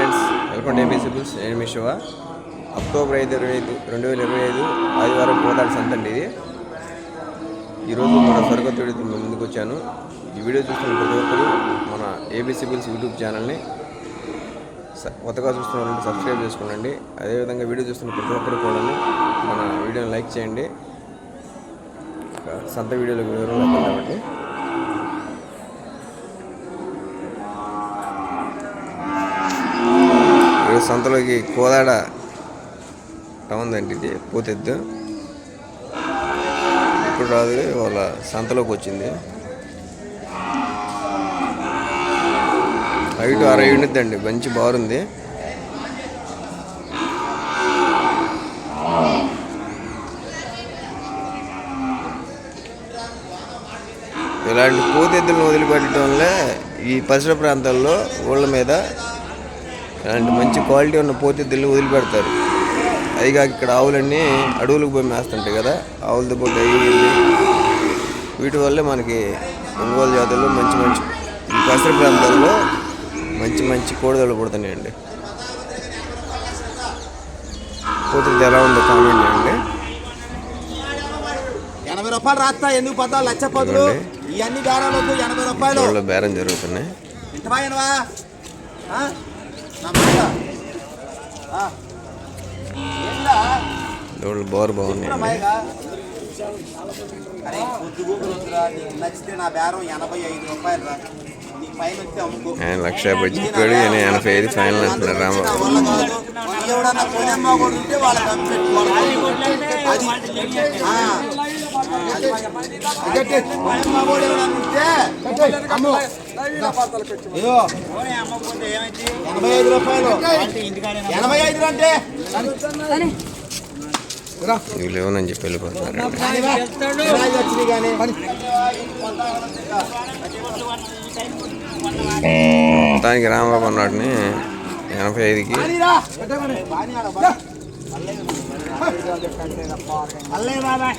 Friends welcome to సిబుల్స్ నేను మీ Shiva October ఐదు ఇరవై ఐదు రెండు వేల ఇరవై ఐదు ఆదివారం గోదావరి సంత అండి ఇది ఈరోజు మన సరికొత్త ముందుకు వచ్చాను. ఈ వీడియో చూస్తున్న ప్రతి ఒక్కరు మన ఏబీ సిబుల్స్ యూట్యూబ్ ఛానల్ని స- కొత్తగా చూస్తున్న వాళ్ళు సబ్స్క్రైబ్ చేసుకోండి. అదేవిధంగా వీడియో చూస్తున్న ప్రతి ఒక్కరు కూడా మన వీడియోని లైక్ చేయండి. సంత వీడియోలకు వివరంగా కాబట్టి ఈరోజు సంతలోకి కోదాడ టౌన్ అండి ఇది పోతెద్దు. ఇప్పుడు రాదు వాళ్ళ సంతలోకి వచ్చింది. హైట్ అరవై ఉండిద్దండి మంచి బాగుంది ఇలాంటి పోతెద్దులను వదిలిపెట్టడం వల్లే ఈ పరిసర ప్రాంతాల్లో ఊళ్ళ మీద ఇలాంటి మంచి క్వాలిటీ ఉన్న పోతెద్దులు వదిలిపెడతారు. అది కాక ఇక్కడ ఆవులన్నీ అడవులకు పోయి మేస్తుంటాయి కదా ఆవులతో పాటు అవి. వీటి వల్లే మనకి ఒంగోలు జాతుల్లో మంచి మంచి ఈ పరిసర ప్రాంతాల్లో మంచి మంచి కోడిదలు పుడుతున్నాయండి. పోతుంది ఎలా ఉందో కామెంట్ చేయండి. ఎనభై రూపాయలు రాస్తా ఎందుకు పద్దాలు లక్ష పదులు. ఇవన్నీ బేరాలకు ఎనభై రూపాయలు. బేరం జరుగుతున్నాయి. బోరు మాయగా? అరే కొద్ది గూగుల్ వద్దురా నీకు నచ్చితే నా బేరం ఎనభై ఐదు రూపాయలు రా ఆయన లక్ష యాభై చెప్పాడు ఈయన ఎనభై ఐదు ఫైనల్ అంటున్నారు వాళ్ళు ఎవడన్నా ఎనభై ఐదు రూపాయలు. ఎనభై ఐదు అంటే? లేవనని చెప్పి కానీ. మొత్తానికి రాంబాబు అన్నాటిని ఎనభై ఐదుకి. అల్లే బాబాయ్.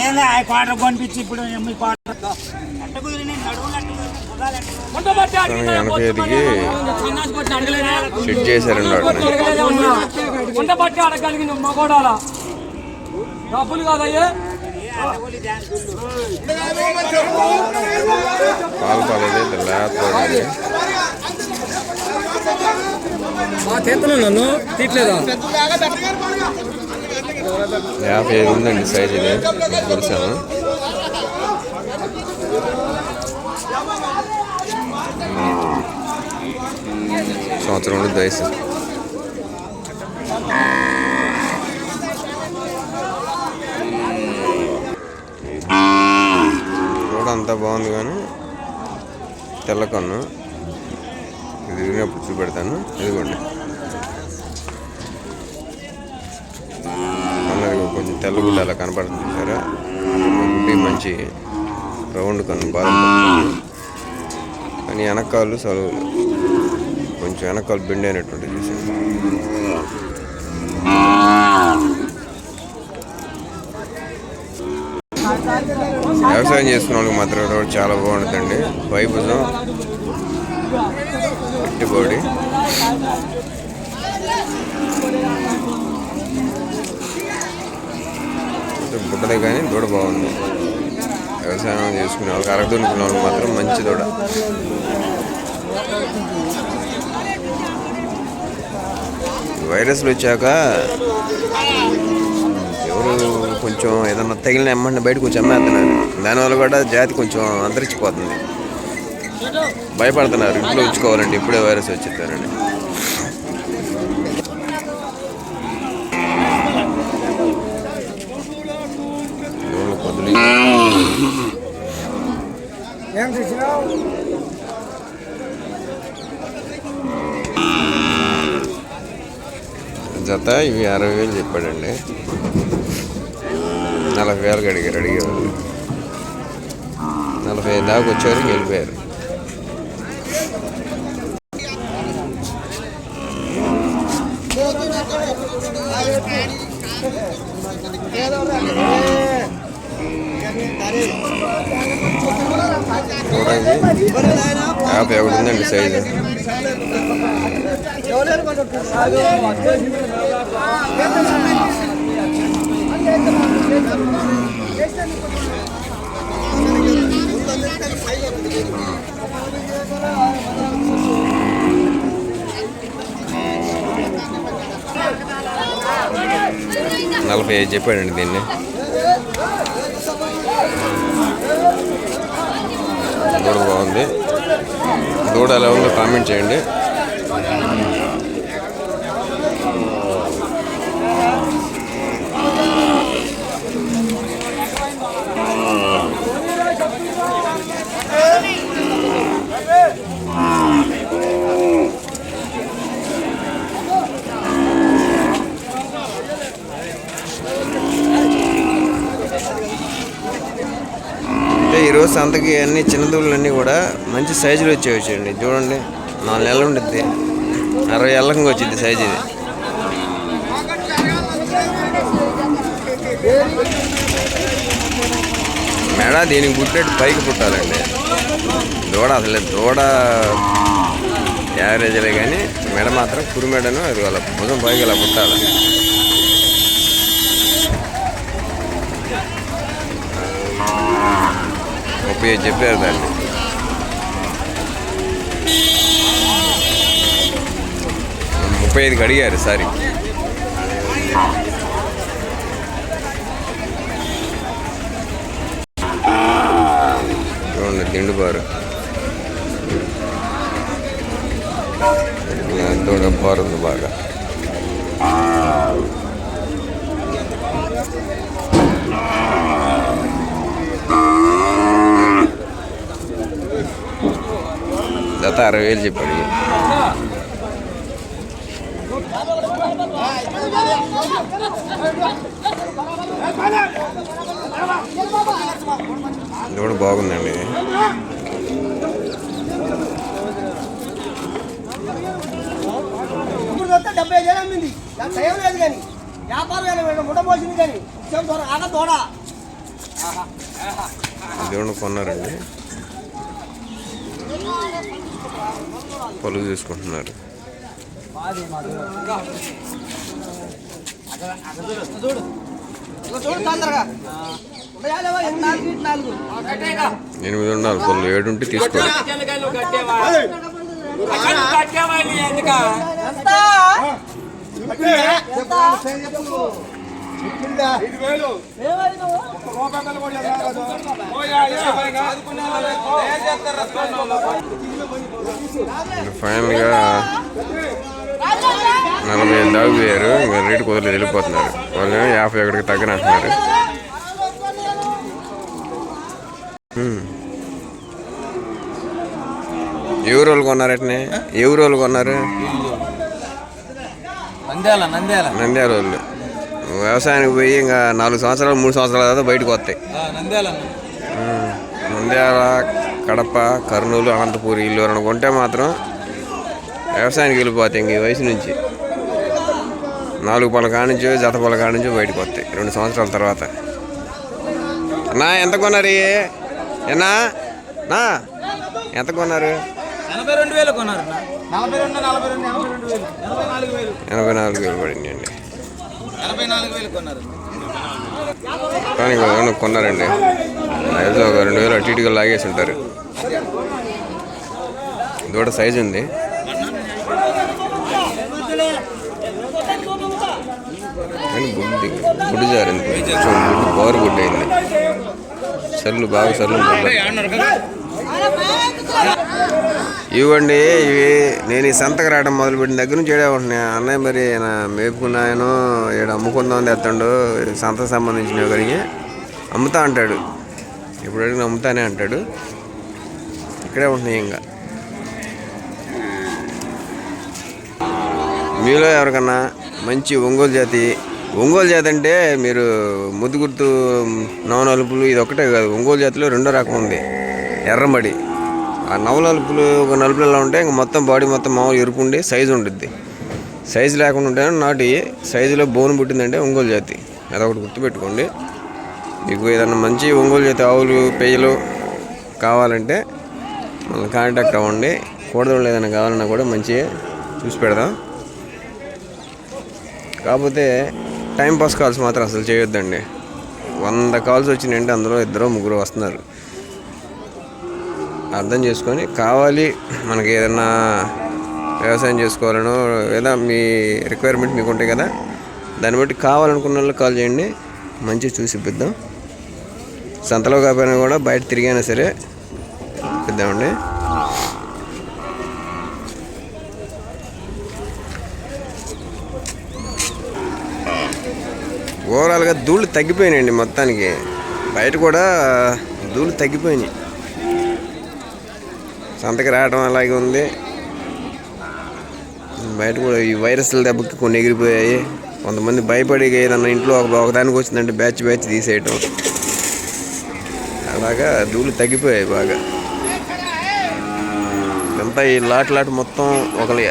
ఏందా ఆ పాట కొనిపించి ఇప్పుడు మీ పాట ఎనభై ఐదుకి సెట్ చేశారండి వంట పట్టి అడగలిగిన మగోడాల. డబ్బులు కాదయ్యే. పాలు పాలేదు మా చేతను నన్ను తీట్లేదా యాభై ఐదు ఉందండి సైజ్ ఇది కొలిసాము సంవత్సరం ఉండి వయసు కూడా అంతా బాగుంది కానీ తెల్ల కన్ను. ఇది విరిగినప్పుడు చూపెడతాను. ఇదిగోండి. కన్నది కొంచెం తెల్లగుడ్డ అలా కనపడుతుంది సరే గుడ్డి మంచి రౌండ్ కన్ను బాధ కానీ వెనకాలు సలువులు. కొంచెం వెనకాల బెండ్ అయినటువంటి చూసాను వ్యవసాయం చేసుకున్న వాళ్ళకి మాత్రం రోడ్ చాలా బాగుంటుందండి. వైభుజం పెట్టుబడి. బుట్టదే కానీ దూడ బాగుంది. వ్యవసాయం చేసుకునే వాళ్ళకి అరగదునుకునే వాళ్ళకి మాత్రం మంచి దూడ. వైరస్లు వచ్చాక ఎవరు కొంచెం ఏదన్నా తగిలిన ఎమ్మంటే బయటకు వచ్చి అమ్మేస్తున్నారు. దానివల్ల కూడా జాతి కొంచెం అంతరించిపోతుంది. భయపడుతున్నారు. ఇంట్లో ఉంచుకోవాలండి. ఇప్పుడే వైరస్ వచ్చిస్తారండి ఏం చేసినావు? జత ఇవి అరవై వేలు చెప్పాడండి. నలభై వేలకు అడిగారు అడిగేవాళ్ళు నలభై ఐదు దాకా వచ్చేవారికి వెళ్ళిపోయారు. Yeah, యాభై ఒకటి ఉందండి సైజు నలభై ఐదు చెప్పాడండి దీన్ని. దూడ బాగుంది. దూడ ఎలా ఉందో కామెంట్ చేయండి. అంటే ఈరోజు సంతకి అన్ని చిన్న అన్నీ కూడా మంచి సైజులు వచ్చేవచ్చండి చూడండి. నాలుగు నెలలు ఉండిద్ది. అరవై ఏళ్ళకి వచ్చింది సైజు ఇది. మెడ దీనికి పుట్టినట్టు పైకి పుట్టాలండి. దూడ అసలు దూడ యావరేజ్లే కానీ మెడ మాత్రం కురు మెడను అది వాళ్ళ భుజం పైకి ఇలా పుట్టాలి. ముప్పై ఐదు చెప్పారు దాన్ని ముప్పై ఐదుకి అడిగారు సారీ చూడండి దిండుబారు ఎంతో డబ్బారు ఉంది బాగా జత అరవై వేలు చెప్పాడు. ఇది కూడా బాగుందండి. డెబ్బై ఐదు అమ్మింది. దానికి టైం లేదు కానీ వ్యాపారం వేల ముట్ట పోసింది కానీ సేమ్ దూడ ఆగ దూడ ఇది కూడా కొన్నారండి. పలుగు తీసుకుంటున్నారు ఎనిమిది ఉండాలి పళ్ళు ఏడు ఉంటే ఎంత ఫైనల్గా నలభై ఐదు దాకా పోయారు. ఇంకా రేటు కుదరలేదు వెళ్ళిపోతున్నారు. వాళ్ళు యాభై ఒకటికి తగ్గన అంటున్నారు. ఊరు వాళ్ళు కొన్నారు అట్నే? ఊరు వాళ్ళు కొన్నారు? నంద్యాల నంద్యాల. నంద్యాల వాళ్ళు. వ్యవసాయానికి పోయి ఇంకా నాలుగు సంవత్సరాలు మూడు సంవత్సరాల తర్వాత బయటకు వస్తాయి. నంద్యాల కడప కర్నూలు అనంతపూర్ ఇల్లు ఎవరైనా కొంటే మాత్రం వ్యవసాయానికి వెళ్ళిపోతాయి ఇంక ఈ వయసు నుంచి. నాలుగు పళ్ళ కానించో జత పళ్ళ కానించో బయటకు వస్తాయి రెండు సంవత్సరాల తర్వాత. నా ఎంత కొన్నారు? ఏనా నా ఎంత కొన్నారు? ఎనభై నాలుగు వేలు పడింది అండి. కానీ ఏమైనా కొన్నారండి? అయితే ఒక రెండు వేలు అటు ఇటుగా లాగేసి ఉంటారు. దూడ సైజు ఉంది. కానీ గుడ్డి గుడ్డు జారింది గుడ్డు పవర్ గుడ్డు అయింది సర్లు బాగా సర్లు ఇవ్వండి ఇవి నేను ఈ సంతకు రావడం మొదలుపెట్టిన దగ్గర నుంచి ఏడే ఉంటున్నాయి. అన్నయ్య మరి నా మేపుకున్నాయను ఇక్కడ అమ్ముకుందాం తెస్తాడు సంతకు సంబంధించినవి ఒకరికి అమ్ముతా అంటాడు. ఇప్పుడు అడిగిన అమ్ముతానే అంటాడు. ఇక్కడే ఉంటున్నాయి ఇంకా. మీలో ఎవరికన్నా మంచి ఒంగోలు జాతి ఒంగోలు జాతి అంటే మీరు ముద్దు గుర్తు నవనలుపులు ఇది ఒకటే కాదు. ఒంగోలు జాతిలో రెండో రకం ఉంది. ఎర్రమడి. ఆ నవలలుపులు ఒక నలుపులు ఎలా ఉంటే ఇంకా మొత్తం బాడీ మొత్తం మామూలు ఎరుపు ఉండి సైజు ఉంటుంది సైజు లేకుండా ఉంటే నాటి సైజులో బోన్ పుట్టిందంటే ఒంగోలు జాతి. అదొకటి గుర్తుపెట్టుకోండి. మీకు ఏదన్నా మంచి ఒంగోలు జాతి ఆవులు పెయ్యలు కావాలంటే మళ్ళీ కాంటాక్ట్ అవ్వండి. కూడదలు ఏదైనా కావాలన్నా కూడా మంచి చూసి పెడదాం. కాకపోతే టైం పాస్ కాల్స్ మాత్రం అసలు చేయొద్దండి. వంద కాల్స్ వచ్చినాయంటే అందులో ఇద్దరు ముగ్గురు వస్తున్నారు. అర్థం చేసుకొని కావాలి మనకి ఏదన్నా వ్యవసాయం చేసుకోవాలనో లేదా మీ రిక్వైర్మెంట్ మీకు ఉంటాయి కదా దాన్ని బట్టి కావాలనుకున్న వాళ్ళు కాల్ చేయండి మంచిగా చూసి ఇప్పిద్దాం సంతలో కాకపోయినా కూడా బయట తిరిగైనా సరే ఇద్దామండి ఓవరాల్గా ధూళి తగ్గిపోయినాయండి మొత్తానికి. బయట కూడా ధూళి తగ్గిపోయినాయి. సంతకి రావడం అలాగే ఉంది. బయట కూడా ఈ వైరస్ల దెబ్బకి కొన్ని ఎగిరిపోయాయి. కొంతమంది భయపడి ఏదన్నా ఇంట్లో ఒక ఒకదానికి వచ్చిందంటే బ్యాచ్ బ్యాచ్ తీసేయటం. అలాగా ధూళి తగ్గిపోయాయి బాగా. ఇదంతా ఈ లాట్ లాట్ మొత్తం ఒకలే.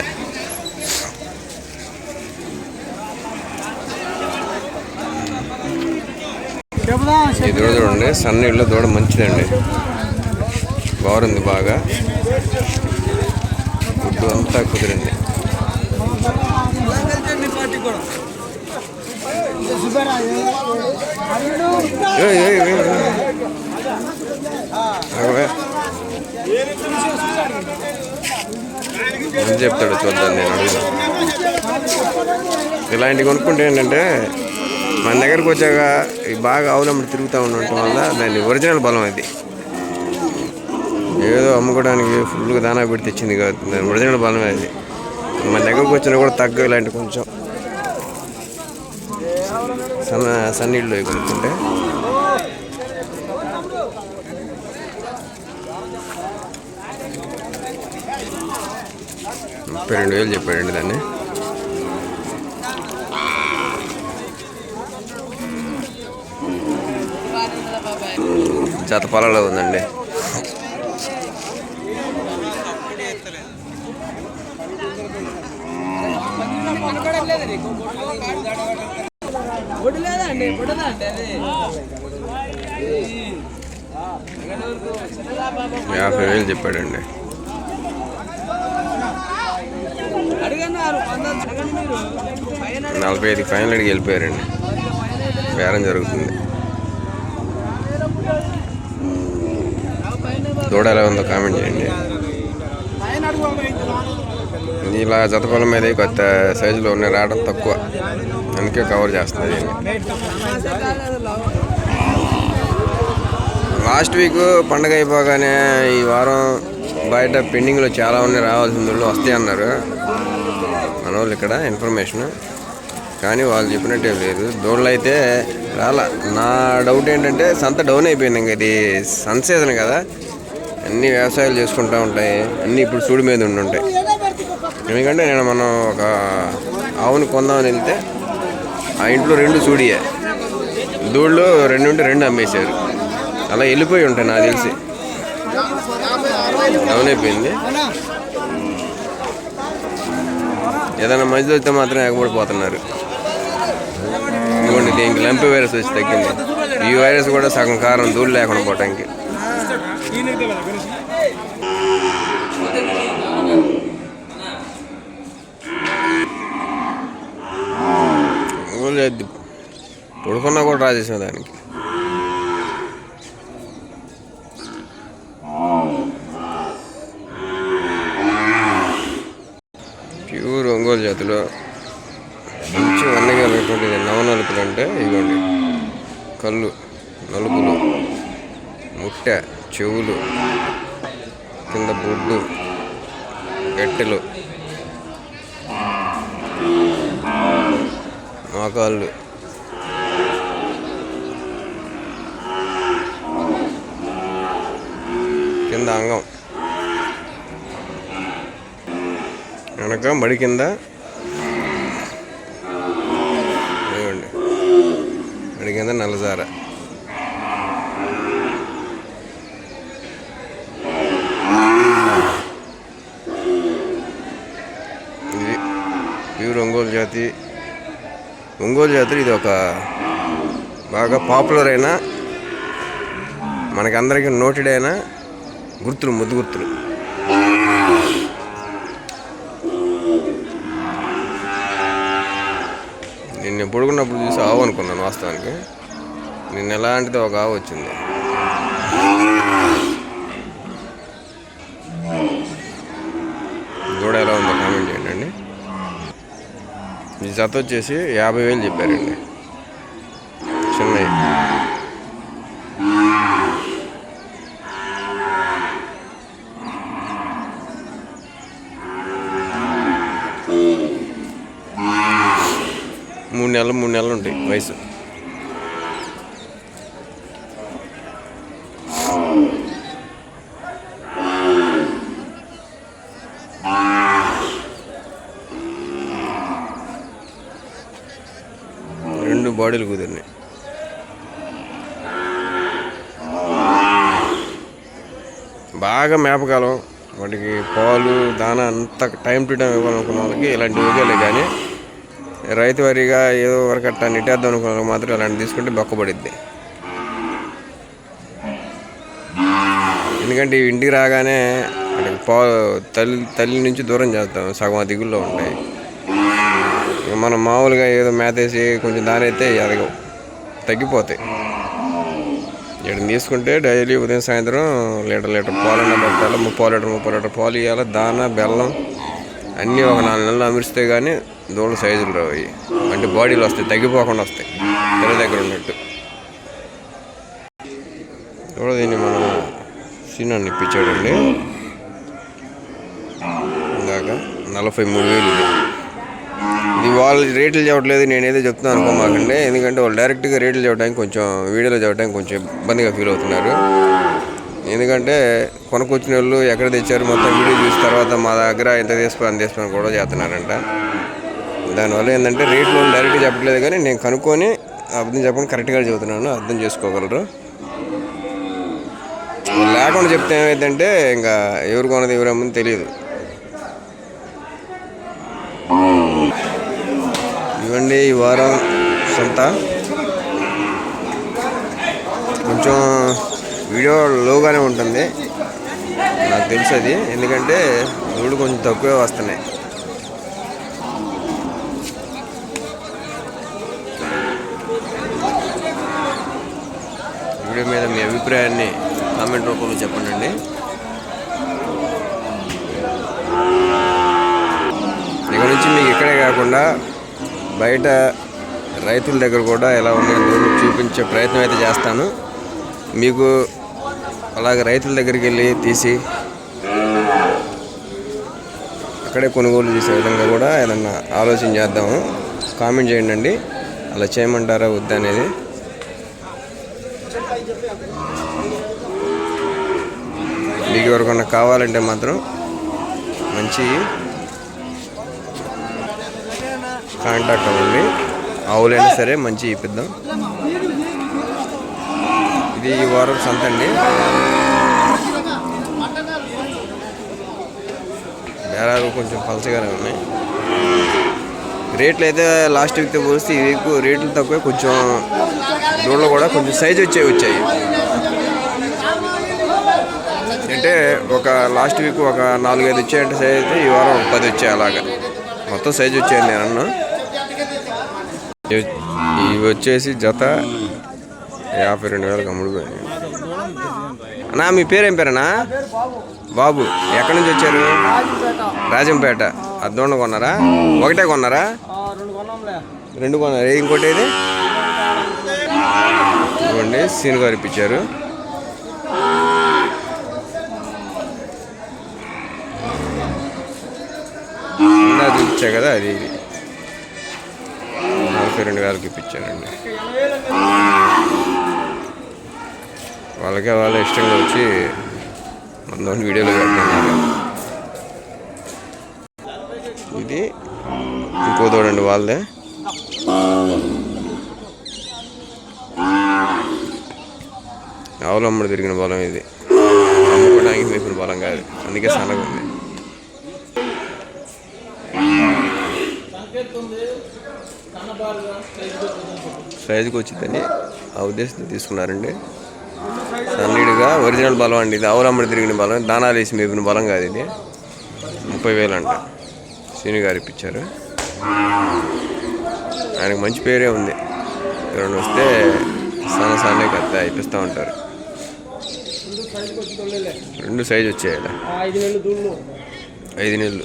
ఈ దూడ చూడండి సన్నీళ్ళు దూడ మంచిదండి. బాగుంది బాగా. ఫుడ్ అంతా కుదిరింది. ఏం చెప్తాడు చూద్దాం నేను అడుగుదాం ఇలాంటివి కొనుక్కుంటే ఏంటంటే మన దగ్గరకు వచ్చాక బాగా ఆవులమ్మడి తిరుగుతూ ఉండటం వల్ల దాని ఒరిజినల్ బలం అది. ఏదో అమ్ముకోవడానికి ఫుల్గా దానా పెట్టి తెచ్చింది కాదు ఒరిజినల్ బలమే అది. మన దగ్గరకు వచ్చినా కూడా తగ్గ ఇలాంటి కొంచెం. సన్న సన్నీళ్ళు కొనుక్కుంటే. ముప్పై రెండు వేలు చెప్పాడండి దాన్ని. జత పొలాలో ఉందండి. యాభై వేలు చెప్పాడండి. నలభై ఐదు ఫైనల్ అడిగి వెళ్ళిపోయారండి. బేరం జరుగుతుంది. దూడ ఎలా ఉందో కామెంట్ చేయండి. ఇలా జతపొలం మీద కొత్త సైజులో ఉన్నాయి రావడం తక్కువ. అందుకే కవర్ చేస్తుంది లాస్ట్ వీక్ పండగ అయిపోగానే ఈ వారం బయట పెండింగ్లో చాలా ఉన్నాయి రావాల్సిన వాళ్ళు వస్తాయి అన్నారు. మన వాళ్ళు ఇక్కడ ఇన్ఫర్మేషన్. కానీ వాళ్ళు చెప్పినట్టే లేదు. దూడలు అయితే రాలా. నా డౌట్ ఏంటంటే సంత డౌన్ అయిపోయింది ఇంక. ఇది సన్ సీజన్ కదా. అన్ని వ్యవసాయాలు చేసుకుంటూ ఉంటాయి. అన్నీ ఇప్పుడు సూడి మీద ఉండి ఉంటాయి. ఎందుకంటే నేను మనం ఒక ఆవుని కొందామని వెళ్తే ఆ ఇంట్లో రెండు సూడియే. దూళ్ళు రెండు ఉంటే రెండు అమ్మేశారు. అలా వెళ్ళిపోయి ఉంటాయి నాకు తెలిసి. డౌన్ ఏదైనా మంచిది వస్తే మాత్రం ఎగబడిపోతున్నారు ఇదిగోండి దీనికి లంపి వైరస్ వచ్చి తగ్గింది. ఈ వైరస్ కూడా సగం కారం దూళ్ళు లేకుండా పోవటానికి. లేదు పడుకున్నా కూడా చేసిన దానికి. ప్యూర్ ఒంగోలు జాతిలో మంచి వన్నగలటువంటి నవనలుపులు అంటే ఇదిగోండి. కళ్ళు నలుపులు ముట్ట చెవులు కింద బొడ్డు గట్టెలు మోకాళ్ళు కింద అంగం వెనక మడి కింద మడి కింద నల్లజార ఇది ప్యూర్ ఒంగోలు జాతి ఒంగోలు జాతి ఇది ఒక బాగా పాపులర్ అయిన మనకందరికీ నోటెడ్ అయిన గుర్తులు ముద్దు గుర్తులు. నిన్న పొడుకున్నప్పుడు చూసి ఆవు అనుకున్నాను వాస్తవానికి. నిన్న ఎలాంటిది ఒక ఆవు వచ్చింది. కూడా ఎలా ఉందో కామెంట్ చేయండి అండి. జత వచ్చేసి యాభై వేలు చెప్పారండి. రెండు బాడీలు కుదిరినాయి. బాగా మేపకాలం వాటికి పాలు దానా అంత టైం టు టైం ఇవ్వాలనుకున్న వాళ్ళకి ఇలాంటి యోగాలే కానీ రైతు వారీగా ఏదో వరకు అట్టా నెట్టేద్దాం అనుకున్న వాళ్ళకి మాత్రం అలాంటి తీసుకుంటే బొక్కబడిద్ది. ఎందుకంటే ఇంటికి రాగానే వాటికి పా తల్లి తల్లి నుంచి దూరం చేస్తాం. సగం ఆ దిగుల్లో ఉంటాయి. మనం మామూలుగా ఏదో మేతేసి కొంచెం దానైతే ఎదగవు తగ్గిపోతాయి. ఇక్కడ తీసుకుంటే డైలీ ఉదయం సాయంత్రం లీటర్ లీటర్ పాలన్న పెట్టాలి ముప్పై లీటర్ ముప్పై లీటర్ పాలు ఇవ్వాలి దాన బెల్లం అన్నీ ఒక నాలుగు నెలలు అమిరిస్తే కానీ దూడ సైజులు రావు అంటే బాడీలు వస్తాయి తగ్గిపోకుండా వస్తాయి పిల్ల దగ్గర ఉన్నట్టు. కూడా దీన్ని మనం సీనాన్ని ఇప్పించాడండి. ఇందాక నలభై మూడు వేలు వాళ్ళు రేట్లు చెప్పట్లేదు నేనేదో చెప్తున్నాను అనుకోమాకండి. ఎందుకంటే వాళ్ళు డైరెక్ట్గా రేట్లు చెప్పడానికి కొంచెం వీడియోలో చెప్పడానికి కొంచెం ఇబ్బందిగా ఫీల్ అవుతున్నారు. ఎందుకంటే కొనుక్కొచ్చిన వాళ్ళు ఎక్కడ తెచ్చారు మొత్తం వీడియో చూసిన తర్వాత మా దగ్గర ఎంత తీసుకో అంత తీసుకో కూడా చేస్తున్నారంట. దానివల్ల ఏంటంటే రేట్లు డైరెక్ట్గా చెప్పట్లేదు కానీ నేను కనుక్కొని అర్థం చెప్పని కరెక్ట్గా చెబుతున్నాను అర్థం చేసుకోగలరు. లేకుండా చెప్తే ఏమైందంటే ఇంకా ఎవరు కొనది ఎవరు అమ్మని తెలియదు. అండి ఈ వారం సంత. కొంచెం వీడియో లోగానే ఉంటుంది. నాకు తెలుసు అది ఎందుకంటే దూడు కొంచెం తక్కువే వస్తున్నాయి. వీడియో మీద మీ అభిప్రాయాన్ని కామెంట్ రూపంలో చెప్పండి ఇక నుంచి మీకు ఇక్కడే కాకుండా బయట రైతుల దగ్గర కూడా ఎలా ఉన్నాయో చూపించే ప్రయత్నం అయితే చేస్తాను. మీకు అలాగే రైతుల దగ్గరికి వెళ్ళి తీసి అక్కడే కొనుగోలు చేసే విధంగా కూడా ఏదన్నా ఆలోచన చేద్దాము. కామెంట్ చేయండి అండి. అలా చేయమంటారా వద్దా అనేది. మీకు ఎవరికన్నా కావాలంటే మాత్రం మంచి కాంటాక్ట్ అవ్వండి. ఆవులైనా సరే మంచి ఇప్పిద్దాం. ఇది ఈ వారం సంత అండి. బేరాలు కొంచెం పలచగానే ఉన్నాయి. రేట్లు అయితే లాస్ట్ వీక్తో పోలిస్తే ఈ వీక్ రేట్లు తక్కువ కొంచెం దూడలు కూడా కొంచెం సైజ్ వచ్చేవి వచ్చాయి. అంటే ఒక లాస్ట్ వీక్ ఒక నాలుగైదు వచ్చాయంటే సైజ్ అయితే ఈ వారం పది వచ్చాయి అలాగా. మొత్తం సైజ్ వచ్చాయని నేను అన్నా. ఇవి వచ్చేసి జత యాభై రెండు వేలకు అమ్ముడుపోయాయి అన్నా మీ పేరేం పేరన్నా? బాబు ఎక్కడి నుంచి వచ్చారు? రాజంపేట. అద్దోండ కొన్నారా? ఒకటే కొన్నారా? రెండు కొన్నారా ఇంకోటి ఏది? ఇవ్వండి సీన్ గారు ఇప్పించారు. ఇందా చూపించా కదా అది. ఇది నలభై రెండు వేలకి ఇప్పించానండి. వాళ్ళకే వాళ్ళ ఇష్టంగా వచ్చి మన వీడియోలో పెడుతున్నారు. ఇది ఇంకో చూడండి వాళ్ళదే. ఆవులమ్మడి తిరిగిన బలం ఇది. అమ్ముకోవడానికి మేపిన బలం కాదు. అందుకే సన్నగా ఉంది. సైజుకి వచ్చిందని ఆ ఉద్దేశంతో తీసుకున్నారండి. సన్నీడుగా ఒరిజినల్ బలం అండి ఇది. ఆవులమ్మడి తిరిగిన బలం. దానాలు వేసి మేపిన బలం కాదు ఇది. ముప్పై వేలు అంట. సీని గారు ఇప్పించారు. ఆయనకు మంచి పేరే ఉంది. ఎవరైనా వస్తే సన్న సన్నే కత్త ఇప్పిస్తూ ఉంటారు. రెండు సైజు వచ్చాయి ఐదు నెలలు ఐదు నెలలు.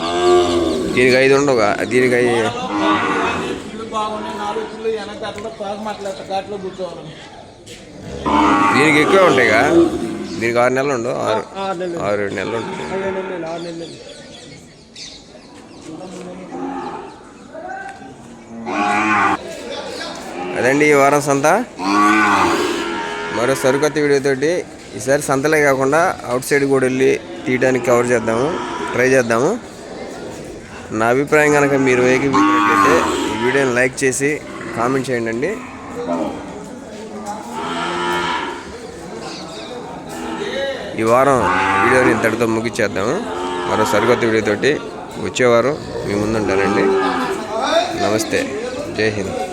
దీనికి ఐదు ఉండవుగా దీనికి బాగున్నాయి నాలుగు కిలో వెనక అట్లా తోక మాట్లాడతా ఘాట్లో కూర్చోవాలి. దీనికి ఎక్కువ ఉంటాయిగా? దీనికి ఆరు నెలలు ఉండవు ఆరు ఆరు ఏడు నెలలు ఆరు నెలలు అదండి ఈ వారం సంత. మరో సరికొత్త వీడియోతోటి ఈసారి సంతలే కాకుండా అవుట్ సైడ్ కూడా వెళ్ళి తీయడానికి కవర్ చేద్దాము ట్రై చేద్దాము. నా అభిప్రాయం కనుక మీరు ఈ వీడియోని లైక్ చేసి కామెంట్ చేయండి అండి ఈ వారం వీడియోని ఇంతటితో ముగించేద్దాము మరో సరికొత్త వీడియోతోటి వచ్చేవారం మీ ముందుంటానండి నమస్తే. జై హింద్.